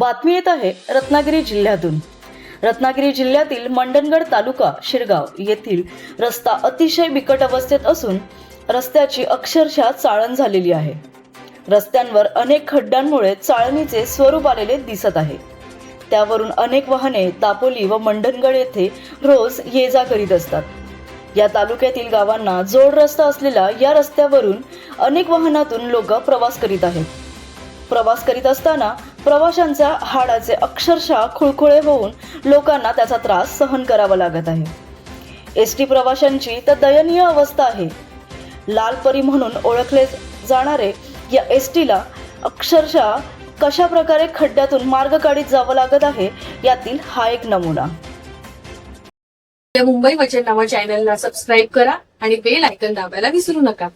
बातमी येत आहे रत्नागिरी जिल्ह्यातून. रत्नागिरी जिल्ह्यातील मंडणगड तालुका शिरगाव येथील रस्ता अतिशय बिकट अवस्थेत असून रस्त्याची अक्षरशः चाळण झालेली आहे. रस्त्यांवर अनेक खड्ड्यांमुळे चाळणीचे स्वरूप आलेले दिसत आहे. त्यावरून अनेक वाहने दापोली व मंडणगड येथे रोज ये जा करीत असतात. या तालुक्यातील गावांना जोड रस्ता असलेला या रस्त्यावरून अनेक वाहनातून लोक प्रवास करीत आहेत. प्रवास करीत असताना प्रवाशांच्या हाडाचे अक्षरशः खुळखुळे होऊन लोकांना त्याचा त्रास सहन करावा लागत आहे. एस टी प्रवाशांची तर दयनीय अवस्था आहे. लालपरी म्हणून ओळखले जाणारे या एस टीला अक्षरशः कशा प्रकारे खड्ड्यातून मार्ग काढीत जावं लागत आहे यातील हा एक नमुना. मुंबई वचन नावा चॅनलला सबस्क्राईब करा आणि बेल आयकन दाबायला विसरू नका.